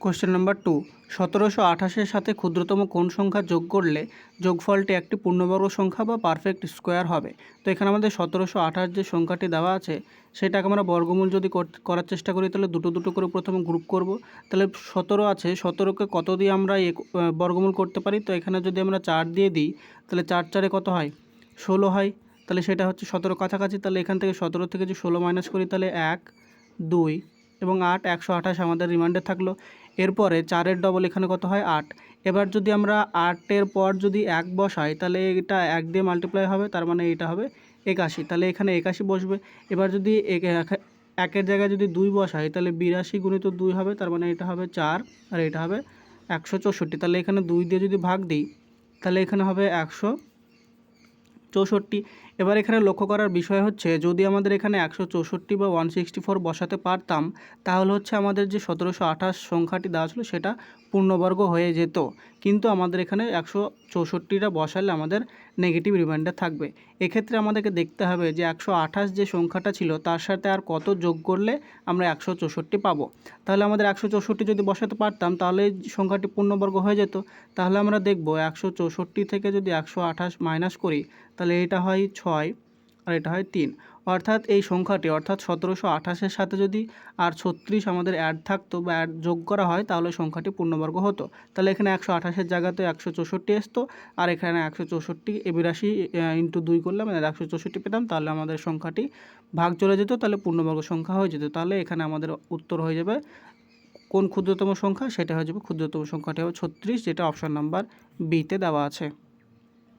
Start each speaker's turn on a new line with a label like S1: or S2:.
S1: Question number two সতেরোশো আঠাশের সাথে ক্ষুদ্রতম কোন সংখ্যা যোগ করলে যোগফলটি একটি পূর্ণবর্গ সংখ্যা বা পারফেক্ট স্কোয়ার হবে। তো এখানে আমাদের সতেরোশো আঠাশ যে সংখ্যাটি দেওয়া আছে, সেটাকে আমরা বর্গমূল যদি কর- করার চেষ্টা করি, তাহলে দুটো দুটো করে প্রথমে গ্রুপ করব। তাহলে সতেরো আছে, সতেরোকে কত দিয়ে আমরা বর্গমূল করতে পারি? তো এখানে যদি আমরা চার দিয়ে দিই, তাহলে চার চারে কত হয়? ষোলো হয়। তাহলে সেটা হচ্ছে সতেরো কাছাকাছি, তাহলে এখান থেকে সতেরো থেকে যে ষোলো মাইনাস করি, তাহলে এক, দুই এবং আট, একশো আঠাশ আমাদের রিমাইন্ডার থাকল। এরপরে চারের ডবল এখানে কত হয়? আট। এবার যদি আমরা আটের পর যদি এক বসাই, তাহলে এটা এক দিয়ে মাল্টিপ্লাই হবে, তার মানে এটা হবে একাশি। তাহলে এখানে একাশি বসবে। এবার যদি এক- এক- একের জায়গায় যদি দুই বসাই, তাহলে বিরাশি গুণিত দুই হবে, তার মানে এটা হবে চার, আর এটা হবে একশো চৌষট্টি। তাহলে এখানে দুই দিয়ে যদি ভাগ দিই, তাহলে এখানে হবে একশো চৌষট্টি। এবার এখানে লক্ষ্য করার বিষয় হচ্ছে, যদি আমাদের এখানে একশো চৌষট্টি বা ওয়ান সিক্সটি ফোর বসাতে পারতাম, তাহলে হচ্ছে আমাদের যে সতেরোশো আঠাশ সংখ্যাটি দেওয়া ছিল, সেটা পূর্ণবর্গ হয়ে যেত। কিন্তু আমাদের এখানে একশো চৌষট্টিটা বসালে আমাদের নেগেটিভ রিমাইন্ডার থাকবে। এক্ষেত্রে আমাদেরকে দেখতে হবে যে একশো আঠাশ যে সংখ্যাটা ছিল, তার সাথে আর কত যোগ করলে আমরা একশো চৌষট্টি পাবো। তাহলে আমাদের একশো চৌষট্টি যদি বসাতে পারতাম, তাহলে সংখ্যাটি পূর্ণবর্গ হয়ে যেত। তাহলে আমরা দেখব একশো চৌষট্টি থেকে যদি একশো আঠাশ মাইনাস করি, তাহলে এটা হয় ছয় আর এটা হয় তিন। অর্থাৎ এই সংখ্যাটি, অর্থাৎ সতেরোশো আঠাশের সাথে যদি আর ছত্রিশ আমাদের অ্যাড থাকতো বা অ্যাড যোগ করা হয়, তাহলে সংখ্যাটি পূর্ণবর্গ হতো। তাহলে এখানে একশো আঠাশের জায়গাতে একশো চৌষট্টি আসতো আর এখানে একশো চৌষট্টি এ বিরাশি ইন্টু দুই করলে আমাদের একশো চৌষট্টি পেতাম, তাহলে আমাদের সংখ্যাটি ভাগ চলে যেত, তাহলে পূর্ণবর্গ সংখ্যা হয়ে যেত। তাহলে এখানে আমাদের উত্তর হয়ে যাবে কোন ক্ষুদ্রতম সংখ্যা? সেটা হয়ে যাবে ক্ষুদ্রতম সংখ্যাটি হবে ছত্রিশ, যেটা অপশান নাম্বার বিতে দেওয়া আছে।